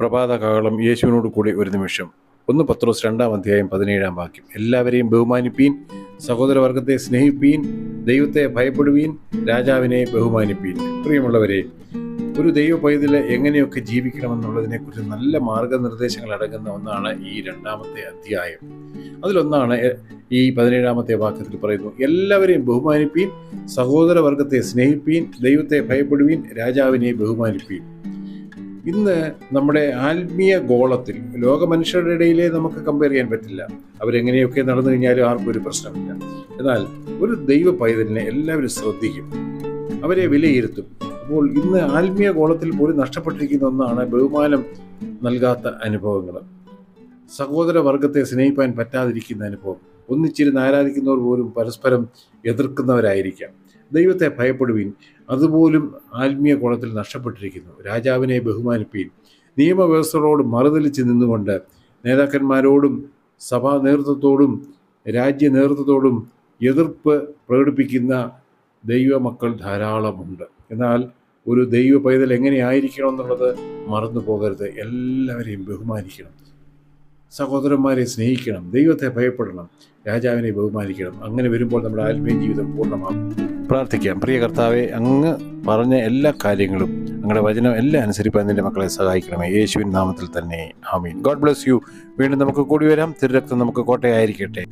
പ്രഭാത കാഹളം യേശുവിനോട് കൂടി ഒരു നിമിഷം. ഒന്ന് പത്രോസ് രണ്ടാം അധ്യായം പതിനേഴാം വാക്യം. എല്ലാവരെയും ബഹുമാനിപ്പീൻ സഹോദരവർഗത്തെ സ്നേഹിപ്പീൻ ദൈവത്തെ ഭയപ്പെടുവീൻ രാജാവിനെ ബഹുമാനിപ്പീൻ. പ്രിയമുള്ളവരെ ഒരു ദൈവ പൈതൽ എങ്ങനെയൊക്കെ ജീവിക്കണമെന്നുള്ളതിനെക്കുറിച്ച് നല്ല മാർഗനിർദ്ദേശങ്ങൾ അടങ്ങുന്ന ഒന്നാണ് ഈ രണ്ടാമത്തെ അധ്യായം. അതിലൊന്നാണ് ഈ പതിനേഴാമത്തെ വാക്യത്തിൽ പറയുന്നു എല്ലാവരെയും ബഹുമാനിപ്പീൻ സഹോദരവർഗത്തെ സ്നേഹിപ്പീൻ ദൈവത്തെ ഭയപ്പെടുവീൻ രാജാവിനെ ബഹുമാനിപ്പീൻ. ഇന്ന് നമ്മുടെ ആത്മീയ ഗോളത്തിൽ ലോക മനുഷ്യരുടെ ഇടയിലെ നമുക്ക് കമ്പയർ ചെയ്യാൻ പറ്റില്ല. അവരെങ്ങനെയൊക്കെ നടന്നു കഴിഞ്ഞാലും ആർക്കും ഒരു പ്രശ്നമില്ല. എന്നാൽ ഒരു ദൈവ പൈതലിനെ എല്ലാവരും ശ്രദ്ധിക്കും. അവരെ വിലയിരുത്തും. അപ്പോൾ ഇന്ന് ആത്മീയ ഗോളത്തിൽ പോലും നഷ്ടപ്പെട്ടിരിക്കുന്ന ഒന്നാണ് ബഹുമാനം നൽകാത്ത അനുഭവങ്ങൾ. സഹോദര വർഗത്തെ സ്നേഹിപ്പാൻ പറ്റാതിരിക്കുന്ന അനുഭവം. ഒന്നിച്ചിരുന്ന് ആരാധിക്കുന്നവർ പോലും പരസ്പരം എതിർക്കുന്നവരായിരിക്കാം. ദൈവത്തെ ഭയപ്പെടുവീൻ. അതുപോലും ആത്മീയ കോണത്തിൽ നഷ്ടപ്പെട്ടിരിക്കുന്നു. രാജാവിനെ ബഹുമാനിപ്പീൻ. നിയമവ്യവസ്ഥകളോട് മറുതലിച്ച് നിന്നുകൊണ്ട് നേതാക്കന്മാരോടും സഭാ നേതൃത്വത്തോടും രാജ്യ നേതൃത്വത്തോടും എതിർപ്പ് പ്രകടിപ്പിക്കുന്ന ദൈവമക്കൾ ധാരാളമുണ്ട്. എന്നാൽ ഒരു ദൈവ പൈതൽ എങ്ങനെയായിരിക്കണം എന്നുള്ളത് മറന്നു പോകരുത് എല്ലാവരെയും ബഹുമാനിക്കണം. സഹോദരന്മാരെ സ്നേഹിക്കണം ദൈവത്തെ ഭയപ്പെടണം രാജാവിനെ ബഹുമാനിക്കണം. അങ്ങനെ വരുമ്പോൾ നമ്മുടെ ആത്മീയ ജീവിതം പൂർണമാകും. പ്രാർത്ഥിക്കാം. പ്രിയ കർത്താവെ അങ്ങ് പറഞ്ഞ എല്ലാ കാര്യങ്ങളും അങ്ങയുടെ വചനം എല്ലാം അനുസരിപ്പാൻ നിന്റെ മക്കളെ സഹായിക്കണമേ. യേശുവിൻ നാമത്തിൽ തന്നെ. ആമീൻ. God bless you. വീണ്ടും നമുക്ക് കൂടി വരാം. തിരുരക്തം നമുക്ക് കോട്ടയായിരിക്കട്ടെ.